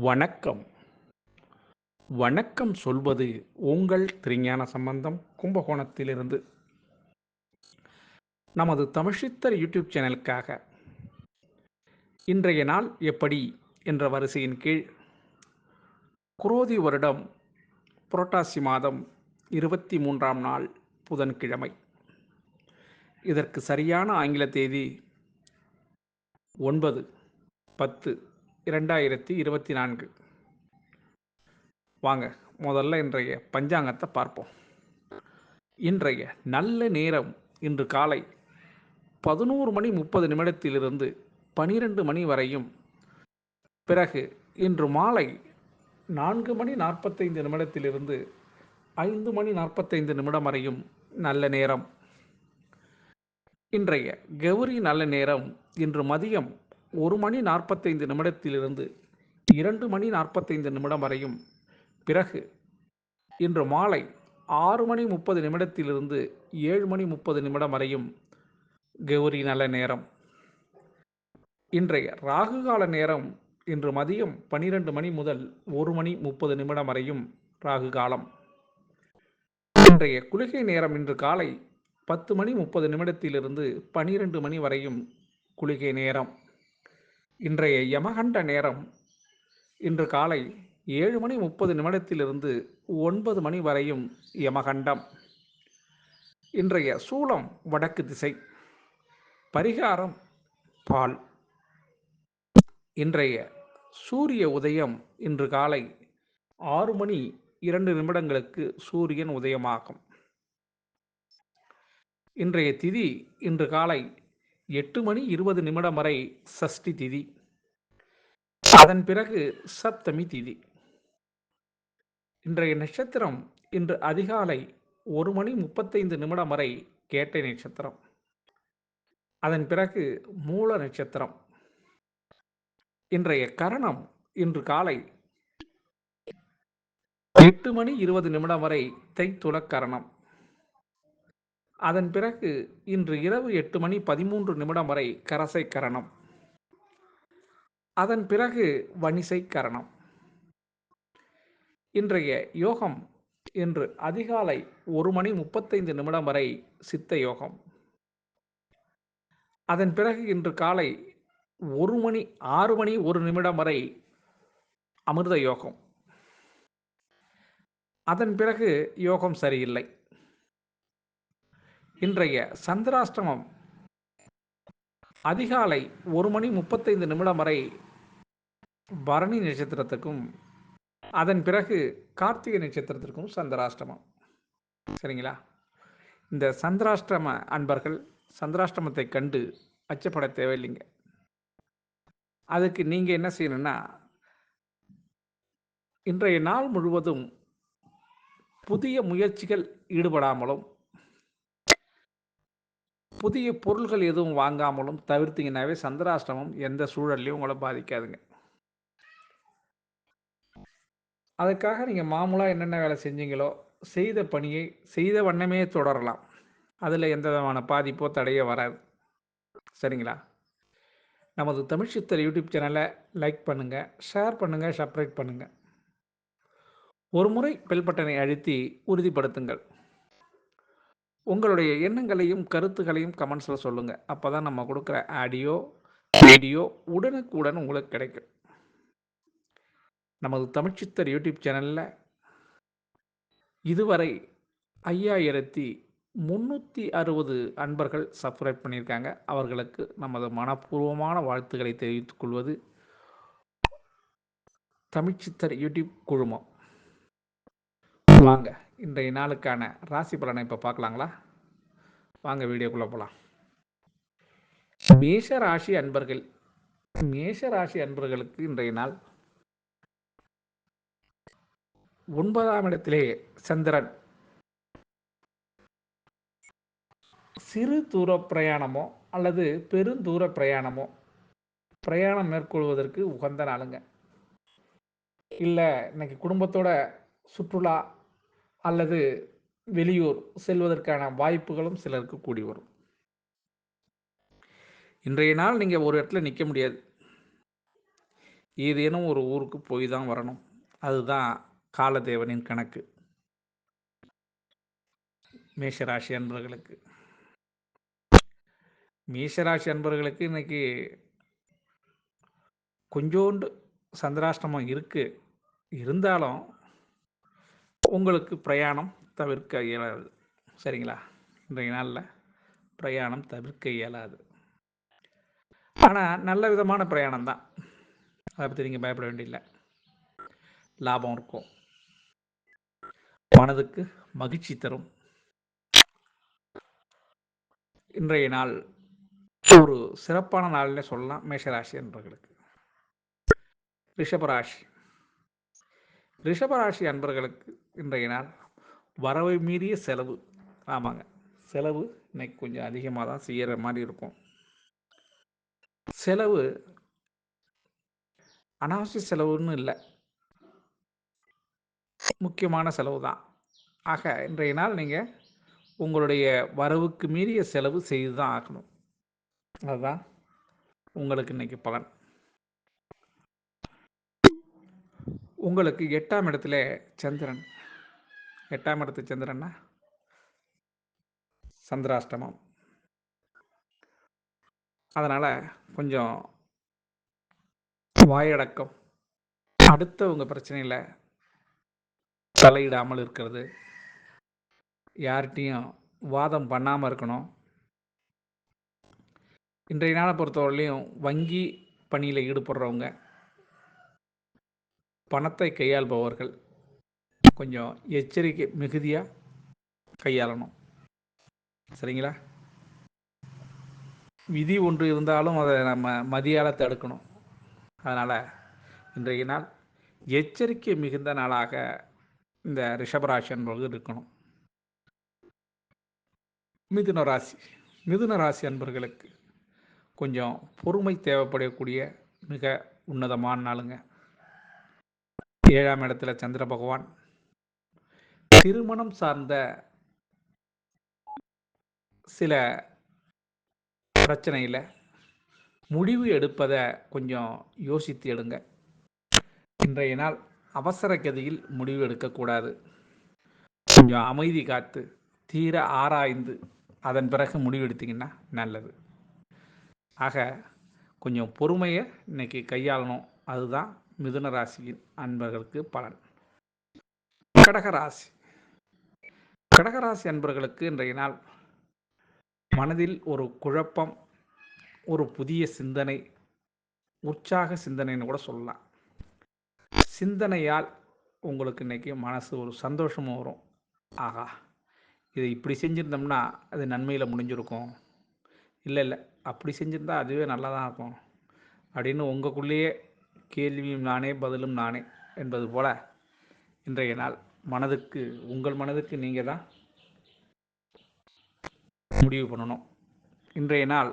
வணக்கம். வணக்கம் சொல்வது உங்கள் திருஞான சம்பந்தம் கும்பகோணத்திலிருந்து. நமது தமிழ்ச்சித்தர் யூடியூப் சேனலுக்காக. இன்றைய நாள் எப்படி என்ற வரிசையின் கீழ். குரோதி வருடம் புரட்டாசி மாதம் இருபத்தி மூன்றாம் நாள் புதன்கிழமை. இதற்கு சரியான ஆங்கில தேதி ஒன்பது பத்து இரண்டாயிரத்தி இருபத்தி நான்கு. வாங்க முதல்ல இன்றைய பஞ்சாங்கத்தை பார்ப்போம். இன்றைய நல்ல நேரம் இன்று காலை பதினோரு மணி முப்பது நிமிடத்திலிருந்து பனிரெண்டு மணி வரையும். பிறகு இன்று மாலை நான்கு மணி நாற்பத்தைந்து நிமிடத்திலிருந்து ஐந்து மணி நாற்பத்தைந்து நிமிடம் வரையும் நல்ல நேரம். இன்றைய கௌரி நல்ல நேரம் இன்று மதியம் ஒரு மணி நாற்பத்தைந்து நிமிடத்திலிருந்து இரண்டு மணி நாற்பத்தைந்து நிமிடம் வரையும் பிறகு இன்று மாலை ஆறு மணி முப்பது நிமிடத்திலிருந்து ஏழு மணி முப்பது நிமிடம் வரையும் கௌரி நல்ல நேரம். இன்றைய ராகு கால நேரம் இன்று மதியம் பனிரெண்டு மணி முதல் ஒரு மணி முப்பது நிமிடம் வரையும் ராகு காலம். இன்றைய குளிகை நேரம் இன்று காலை பத்து மணி முப்பது நிமிடத்திலிருந்து பனிரெண்டு மணி வரையும் குளிகை நேரம். இன்றைய யமகண்ட நேரம் இன்று காலை ஏழு மணி முப்பது நிமிடத்திலிருந்து ஒன்பது மணி வரையும் யமகண்டம். இன்றைய சூளம் வடக்கு திசை. பரிகாரம் பால். இன்றைய சூரிய உதயம் இன்று காலை ஆறு மணி இரண்டு நிமிடங்களுக்கு சூரியன் உதயமாகும். இன்றைய திதி இன்று காலை எட்டு மணி இருபது நிமிடம் வரை சஷ்டி திதி. அதன் பிறகு சப்தமி திதி. இன்றைய நட்சத்திரம் இன்று அதிகாலை ஒரு மணி முப்பத்தைந்து நிமிடம் வரை கேட்டை நட்சத்திரம். அதன் பிறகு மூல நட்சத்திரம். இன்றைய கரணம் இன்று காலை எட்டு மணி இருபது நிமிடம் வரை தைத்துள கரணம். அதன் பிறகு இன்று இரவு எட்டு மணி பதிமூன்று நிமிடம் வரை கரசை கரணம். அதன் பிறகு வணிசை கரணம். இன்றைய யோகம் இன்று அதிகாலை ஒரு மணி முப்பத்தைந்து நிமிடம் வரை சித்த யோகம். அதன் பிறகு இன்று காலை ஒரு மணி ஆறு மணி ஒரு நிமிடம் வரை அமிர்த யோகம். அதன் பிறகு யோகம் சரியில்லை. இன்றைய சந்திராஷ்டமம். அதிகாலை ஒரு மணி முப்பத்தைந்து நிமிடம் வரை பரணி நட்சத்திரத்துக்கும் அதன் பிறகு கார்த்திகை நட்சத்திரத்திற்கும் சந்திராஷ்டமம். சரிங்களா? இந்த சந்திராஷ்டம அன்பர்கள் சந்திராஷ்டிரமத்தை கண்டு அச்சப்பட தேவையில்லைங்க. அதுக்கு நீங்கள் என்ன செய்யணும்னா இன்றைய நாள் முழுவதும் புதிய முயற்சிகள் ஈடுபடாமலும் புதிய பொருள்கள் எதுவும் வாங்காமலும் தவிர்த்திங்கனாவே சந்திராஷ்டமம் எந்த சூழல்லையும் உங்களை பாதிக்காதுங்க. அதுக்காக நீங்கள் மாமூலாக என்னென்ன வேலை செஞ்சீங்களோ செய்த பணியை செய்த வண்ணமே தொடரலாம். அதில் எந்த விதமான பாதிப்போ தடையோ வராது. சரிங்களா? நமது தமிழ் சித்தர் யூடியூப் சேனலை லைக் பண்ணுங்கள் ஷேர் பண்ணுங்கள் சப்ரைட் பண்ணுங்கள் ஒரு முறை பெல் பட்டனை அழுத்தி உறுதிப்படுத்துங்கள். உங்களுடைய எண்ணங்களையும் கருத்துக்களையும் கமெண்ட்ஸில் சொல்லுங்கள் அப்போ தான் நம்ம கொடுக்குற ஆடியோ வீடியோ உடனுக்குடன் உங்களுக்கு கிடைக்கும். நமது தமிழ்ச்சித்தர் யூடியூப் சேனலில் இதுவரை ஐயாயிரத்தி முந்நூற்றி அறுபது அன்பர்கள் சப்ஸ்கிரைப் பண்ணியிருக்காங்க. அவர்களுக்கு நமது மனப்பூர்வமான வாழ்த்துக்களை தெரிவித்துக் கொள்வது தமிழ்ச்சித்தர் யூடியூப் குழுமம். வாங்க. இன்றைய நாளுக்கான ராசி பலனை இப்போ பார்க்கலாங்களா? வாங்க வீடியோக்குள்ளே போகலாம் மேஷ ராசி அன்பர்கள். மேஷ ராசி அன்பர்களுக்கு இன்றைய நாள் ஒன்பதாம் இடத்திலே சந்திரன். சிறு தூர பிரயாணமோ அல்லது பெருந்தூர பிரயாணமோ? பிரயாணம் மேற்கொள்வதற்கு உகந்த நாளுங்க. இல்லை இன்னைக்கு குடும்பத்தோட சுற்றுலா அல்லது வெளியூர் செல்வதற்கான வாய்ப்புகளும் சிலருக்கு கூடி வரும். இன்றைய நாள் நீங்கள் ஒரு இடத்துல நிற்க முடியாது. ஏதேனும் ஒரு ஊருக்கு போய் தான் வரணும். அதுதான் காலதேவனின் கணக்கு. மேஷராசி அன்பர்களுக்கு. மேஷராசி அன்பர்களுக்கு இன்னைக்கு கொஞ்சோண்டு சந்திராஷ்டமம் இருக்குது இருந்தாலும் உங்களுக்கு பிரயாணம் தவிர்க்க இயலாது. சரிங்களா? இன்றைய நாளில் பிரயாணம் தவிர்க்க இயலாது. ஆனால் நல்ல விதமான பிரயாணம் தான். அதை பற்றி நீங்கள் பயப்பட வேண்டியதில்லை லாபம் இருக்கும். மனதுக்கு மகிழ்ச்சி தரும். இன்றைய நாள் ஒரு சிறப்பான நாள்னே சொல்லலாம். மேஷராசி என்பவர்களுக்கு ரிஷபராசி. ரிஷபராசி அன்பர்களுக்கு இன்றைய நாள். வரவை மீறிய செலவு. ஆமாங்க. செலவு இன்னைக்கு கொஞ்சம் அதிகமாக தான் செய்கிற மாதிரி இருக்கும். செலவு அனாவசிய செலவுன்னு இல்லை. முக்கியமான செலவு தான். ஆக இன்றைய நாள் நீங்கள் உங்களுடைய வரவுக்கு மீறிய செலவு செய்து தான் ஆகணும். அதுதான் உங்களுக்கு இன்னைக்கு பலன். உங்களுக்கு எட்டாம் இடத்துல சந்திரன். எட்டாம் இடத்து சந்திரன்னா? சந்திராஷ்டமம். அதனால் கொஞ்சம் வாயடக்கம். அடுத்தவங்க பிரச்சனையில் தலையிடாமல் இருக்கிறது. யார்கிட்டையும் வாதம் பண்ணாமல் இருக்கணும். இன்றைய நாளை பொறுத்தவரையிலையும் வங்கி பணியில் ஈடுபடுறவங்க பணத்தை கையாள்பவர்கள். கொஞ்சம் எச்சரிக்கை மிகுதியாக கையாளணும். சரிங்களா? விதி ஒன்று இருந்தாலும் அதை நம்ம மதியால் தடுக்கணும். அதனால் இன்றைய நாள் எச்சரிக்கை மிகுந்த நாளாக இந்த ரிஷபராசி என்பவர்கள் இருக்கணும். மிதுன ராசி மிதுன ராசி அன்பர்களுக்கு கொஞ்சம் பொறுமை தேவைப்படக்கூடிய மிக உன்னதமான நாளுங்க. ஏழாம் இடத்துல சந்திர பகவான் திருமணம் சார்ந்த சில பிரச்சனையில் முடிவு எடுப்பதை கொஞ்சம் யோசித்து எடுங்க. இன்றைய நாள் அவசர கதியில் முடிவு எடுக்கக்கூடாது கொஞ்சம் அமைதி காத்து தீர ஆராய்ந்து அதன் பிறகு முடிவு எடுத்தீங்கன்னா நல்லது. ஆக கொஞ்சம் பொறுமையை இன்னைக்கு கையாளணும். அதுதான் மிதுன ராசியின் அன்பர்களுக்கு பலன். கடகராசி கடகராசி அன்பர்களுக்கு இன்றைய நாள் மனதில் ஒரு குழப்பம் ஒரு புதிய சிந்தனை உற்சாக சிந்தனைன்னு கூட சொல்லலாம். சிந்தனையால் உங்களுக்கு இன்றைக்கி மனசு ஒரு சந்தோஷமும் வரும். ஆகா இதை இப்படி செஞ்சுருந்தோம்னா அது நன்மையில் முடிஞ்சிருக்கும். இல்லை இல்லை அப்படி செஞ்சுருந்தா அதுவே நல்லா தான் இருக்கும். அப்படின்னு உங்களுக்குள்ளேயே கேள்வியும் நானே பதிலும் நானே என்பது போல் இன்றைய நாள் மனதுக்கு உங்கள் மனதுக்கு நீங்கள் தான் முடிவு பண்ணணும். இன்றைய நாள்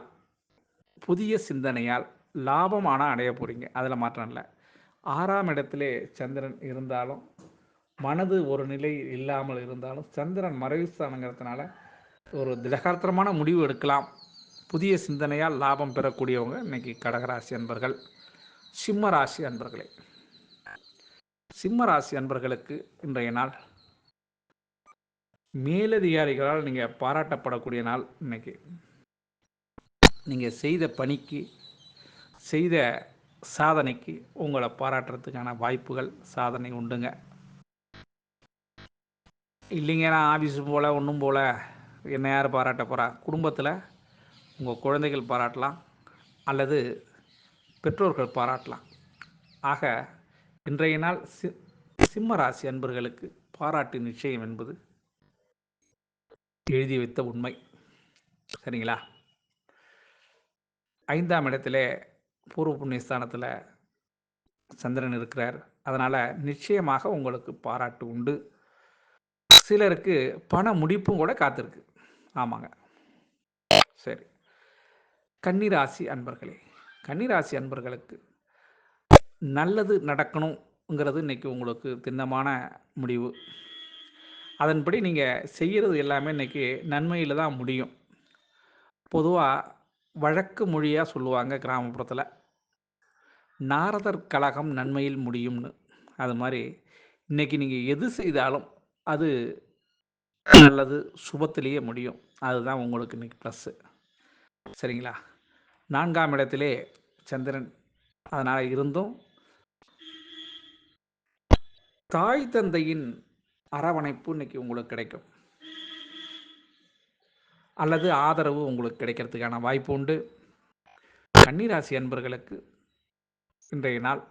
புதிய சிந்தனையால் லாபம் ஆனால் அடைய போகிறீங்க அதில் மாற்றம் இல்லை. ஆறாம் இடத்திலே சந்திரன் இருந்தாலும் மனது ஒரு நிலை இல்லாமல் இருந்தாலும் சந்திரன் மறைவு ஸ்தானங்கிறதுனால ஒரு திடகாத்திரமான முடிவு எடுக்கலாம். புதிய சிந்தனையால் லாபம் பெறக்கூடியவங்க இன்னைக்கு கடகராசி அன்பர்கள் சிம்ம ராசி அன்பர்களே. சிம்ம ராசி அன்பர்களுக்கு இன்றைய நாள். மேலதிகாரிகளால் நீங்கள் பாராட்டப்படக்கூடிய நாள் இன்னைக்கு. நீங்கள் செய்த பணிக்கு செய்த சாதனைக்கு உங்களை பாராட்டுறதுக்கான வாய்ப்புகள் சாதனை உண்டுங்க. இல்லைங்க நான் ஆஃபீஸு போல் ஒன்றும் போல் என்ன யார் பாராட்ட போகிறா குடும்பத்தில் உங்கள் குழந்தைகள் பாராட்டலாம் அல்லது பெற்றோர்கள் பாராட்டலாம். ஆக இன்றைய நாள் சி சிம்ம ராசி அன்பர்களுக்கு பாராட்டு நிச்சயம் என்பது எழுதி வைத்த உண்மை. சரிங்களா? ஐந்தாம் இடத்துல பூர்வ புண்ணியஸ்தானத்தில் சந்திரன் இருக்கிறார். அதனால் நிச்சயமாக உங்களுக்கு பாராட்டு உண்டு. சிலருக்கு பண முடிப்பும் கூட காத்திருக்கு. ஆமாங்க. சரி. கன்னிராசி அன்பர்களே கன்னிராசி அன்பர்களுக்கு நல்லது நடக்கணுங்கிறது இன்றைக்கி உங்களுக்கு திண்ணமான முடிவு. அதன்படி நீங்கள் செய்கிறது எல்லாமே இன்றைக்கி நன்மையில் தான் முடியும். பொதுவாக வழக்கு மொழியாக சொல்லுவாங்க கிராமப்புறத்தில். நாரதர் கழகம் நன்மையில் முடியும்னு. அது மாதிரி இன்னைக்கு நீங்கள் எது செய்தாலும் அது நல்லது சுபத்திலேயே முடியும். அதுதான் உங்களுக்கு இன்னைக்கு ப்ளஸ்ஸு சரிங்களா? நான்காம் இடத்திலே சந்திரன் அதனால் இருந்தும் தாய் தந்தையின் அரவணைப்பு இன்னைக்கு உங்களுக்கு கிடைக்கும். அல்லது ஆதரவு உங்களுக்கு கிடைக்கிறதுக்கான வாய்ப்பு உண்டு. கன்னிராசி அன்பர்களுக்கு இன்றைய நாள்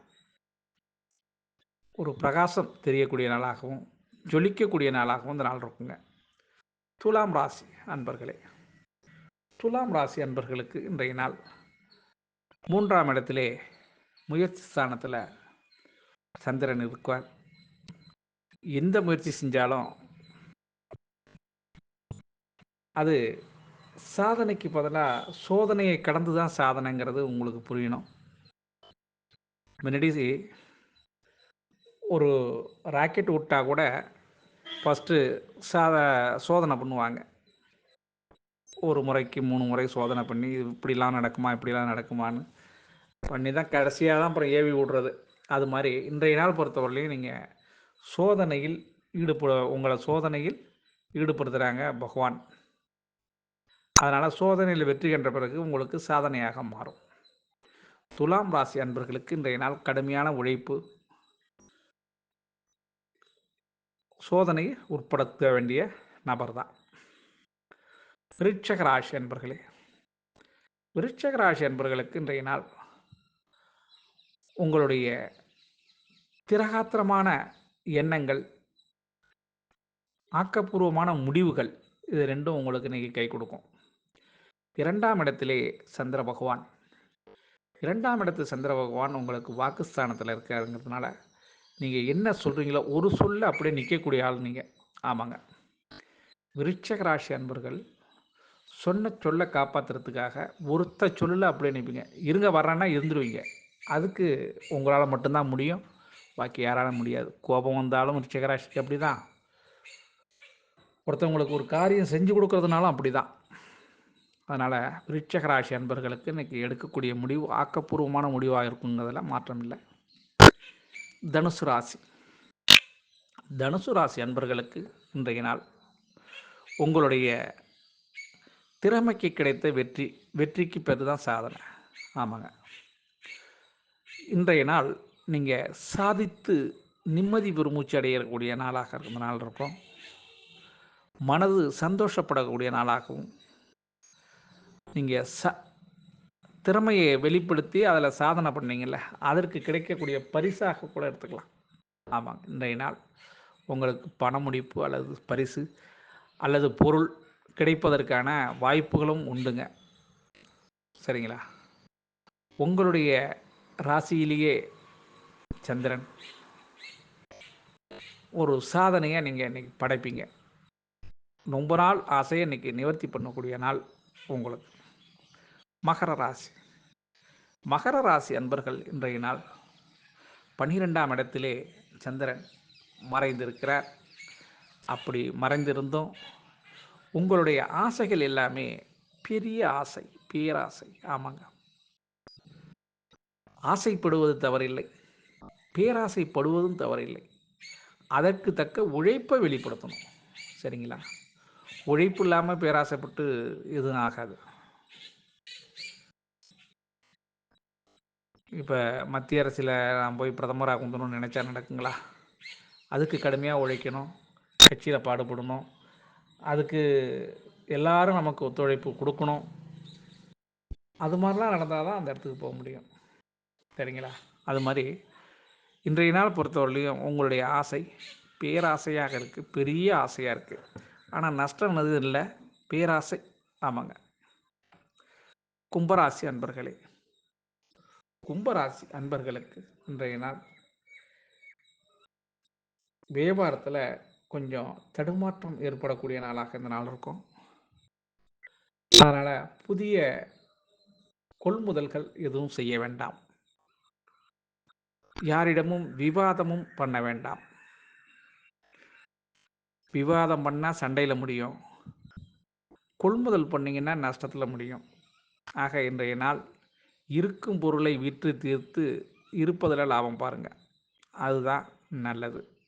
ஒரு பிரகாசம் தெரியக்கூடிய நாளாகவும் ஜொலிக்கக்கூடிய நாளாகவும் இந்த நாள் இருக்குங்க. துலாம் ராசி அன்பர்களே துலாம் ராசி அன்பர்களுக்கு இன்றைய நாள் மூன்றாம் இடத்திலே முயற்சி ஸ்தானத்தில் சந்திரன் இருக்குவார். எந்த முயற்சி செஞ்சாலும் அது சாதனைக்கு பதிலாக சோதனையை கடந்து தான் சாதனைங்கிறது உங்களுக்கு புரியணும். முன்னாடி ஒரு ராக்கெட் விட்டால் கூட ஃபஸ்ட்டு சாத சோதனை பண்ணுவாங்க. ஒரு முறைக்கு மூணு முறை சோதனை பண்ணி இப்படிலாம் நடக்குமா இப்படிலாம் நடக்குமான்னு பண்ணி தான் கடைசியாக தான் அப்புறம் ஏவி விடுறது. அது மாதிரி இன்றைய நாள் பொறுத்தவரையிலையும் நீங்கள் சோதனையில் ஈடுபட உங்களை சோதனையில் ஈடுபடுத்துகிறாங்க பகவான். அதனால் சோதனையில் வெற்றி கண்ட பிறகு உங்களுக்கு சாதனையாக மாறும். துலாம் ராசி அன்பர்களுக்கு இன்றைய நாள் கடுமையான உழைப்பு. சோதனையை உட்படுத்த வேண்டிய நபர் தான் விருட்சக ராசி அன்பர்களே விருட்சக ராசி அன்பர்களுக்கு இன்றைய நாள் உங்களுடைய திரகாத்திரமான எண்ணங்கள் ஆக்கப்பூர்வமான முடிவுகள் இது ரெண்டும் உங்களுக்கு இன்றைக்கி கை கொடுக்கும். இரண்டாம் இடத்திலே சந்திர பகவான். இரண்டாம் இடத்து சந்திர பகவான் உங்களுக்கு வாக்குஸ்தானத்தில் இருக்காருங்கிறதுனால நீங்கள் என்ன சொல்கிறீங்களோ ஒரு சொல்ல அப்படியே நிற்கக்கூடிய ஆள் நீங்கள் ஆமாங்க. விருட்சக ராசி அன்பர்கள் சொன்ன சொல்ல காப்பாற்றுறதுக்காக ஒருத்த சொல்லில் அப்படியே நிற்பீங்க இருங்க வர்றேன்னா இருந்துருவீங்க. அதுக்கு உங்களால் மட்டும்தான் முடியும். பாக்கி யாரால முடியாது. கோபம் வந்தாலும் விருட்சக அப்படி தான் ஒருத்தவங்களுக்கு ஒரு காரியம் செஞ்சு கொடுக்கறதுனாலும் அப்படி தான் அதனால் விருட்சக அன்பர்களுக்கு இன்றைக்கி எடுக்கக்கூடிய முடிவு ஆக்கப்பூர்வமான முடிவாக இருக்குங்கிறதுல மாற்றம் இல்லை. தனுசு ராசி. தனுசு ராசி அன்பர்களுக்கு இன்றைய நாள் உங்களுடைய திறமைக்கு கிடைத்த வெற்றி வெற்றிக்கு பெற்று தான் சாதனை. ஆமாங்க. இன்றைய நாள் நீங்கள் சாதித்து நிம்மதி பெருமூச்சு அடையக்கூடிய நாளாக இருக்கிற நாள் இருக்கும். மனது சந்தோஷப்படக்கூடிய நாளாகவும். நீங்கள் ச திறமையை வெளிப்படுத்தி அதில் சாதனை பண்ணீங்கல்ல அதற்கு கிடைக்கக்கூடிய பரிசாக கூட எடுத்துக்கலாம். ஆமாங்க இன்றைய நாள் உங்களுக்கு பண முடிப்பு அல்லது பரிசு அல்லது பொருள் கிடைப்பதற்கான வாய்ப்புகளும் உண்டுங்க. சரிங்களா? உங்களுடைய ராசியிலேயே சந்திரன். ஒரு சாதனையை நீங்கள் இன்றைக்கி படைப்பீங்க. ரொம்ப நாள் ஆசையை இன்றைக்கி நிவர்த்தி பண்ணக்கூடிய நாள் உங்களுக்கு. மகர ராசி. மகர ராசி அன்பர்கள் இன்றைய நாள் பன்னிரெண்டாம் இடத்திலே சந்திரன் மறைந்திருக்கிறார். அப்படி மறைந்திருந்தும் உங்களுடைய ஆசைகள் எல்லாமே பெரிய ஆசை பேராசை. ஆமாங்க. ஆசைப்படுவது தவறில்லை. பேராசைப்படுவதும் தவறில்லை. அதற்கு தக்க உழைப்பை வெளிப்படுத்தணும். சரிங்களா? உழைப்பு இல்லாமல் பேராசைப்பட்டு எதுவும் ஆகாது. இப்போ மத்திய அரசில் நான் போய் பிரதமராக கொண்டுணும்னு நினச்சா நடக்குங்களா? அதுக்கு கடுமையாக உழைக்கணும். கட்சியில் பாடுபடணும். அதுக்கு எல்லாரும் நமக்கு ஒத்துழைப்பு கொடுக்கணும். அது மாதிரிலாம் நடந்தால் தான் அந்த இடத்துக்கு போக முடியும். சரிங்களா? அது மாதிரி இன்றைய நாள் பொறுத்தவரையிலையும் உங்களுடைய ஆசை பேராசையாக இருக்குது பெரிய ஆசையாக இருக்குது ஆனால் நஷ்டம் எதுவும் இல்லை பேராசை. ஆமாங்க. கும்பராசி அன்பர்களே கும்பராசி அன்பர்களுக்கு இன்றைய நாள் வியாபாரத்தில் கொஞ்சம் தடுமாற்றம் ஏற்படக்கூடிய நாளாக இந்த நாள் இருக்கும். அதனால் புதிய கொள்முதல்கள் எதுவும் செய்ய வேண்டாம். யாரிடமும் விவாதமும் பண்ண வேண்டாம். விவாதம் பண்ணால் சண்டையில் முடியும். கொள்முதல் பண்ணிங்கன்னா நஷ்டத்தில் முடியும். ஆக இன்றைய நாள் இருக்கும் பொருளை விற்று தீர்த்து இருப்பதில் லாபம் பாருங்கள் அதுதான் நல்லது.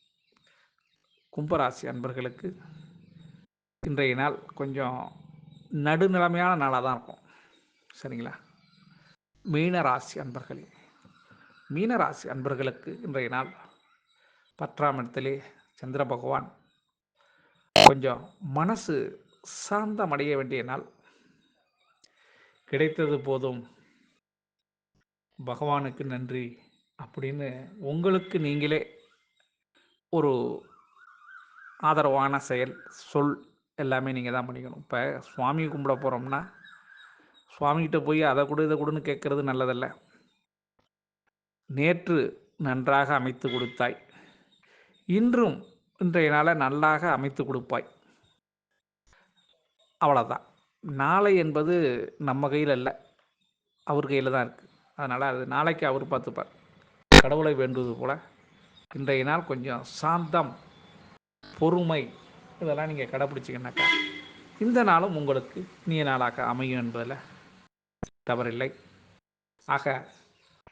கும்பராசி அன்பர்களுக்கு இன்றைய நாள் கொஞ்சம் நடுநிலைமையான நாளாக தான் இருக்கும். சரிங்களா? மீனராசி அன்பர்களே. மீனராசி அன்பர்களுக்கு இன்றைய நாள் பத்தாம் இடத்திலே சந்திர பகவான் கொஞ்சம் மனசு சாந்தமடைய வேண்டிய நாள். கிடைத்தது போதும். பகவானுக்கு நன்றி அப்படின்னு உங்களுக்கு நீங்களே ஒரு ஆதரவான செயல் சொல் எல்லாமே நீங்கள் தான் பண்ணிக்கணும். இப்போ சுவாமி கும்பிட போகிறோம்னா சுவாமிகிட்ட போய் அதை கொடு இதை கொடுன்னு கேட்குறது நல்லதில்லை. நேற்று நன்றாக அமைத்து கொடுத்தாய். இன்றும் இன்றைய நாளை நல்லாக அமைத்து கொடுப்பாய். அவ்வளோதான் நாளை என்பது நம்ம கையில் இல்லை அவர் கையில் தான் இருக்குது அதனால் அது நாளைக்கு அவர் பார்த்துப்பார். கடவுளை வேண்டுவது போல் இன்றைய நாள் கொஞ்சம் சாந்தம் பொறுமை இதெல்லாம் நீங்கள் கடைப்பிடிச்சிங்கனாக்கா இந்த நாளும் உங்களுக்கு நீ நாளாக அமையும் என்பதில் தவறில்லை. ஆக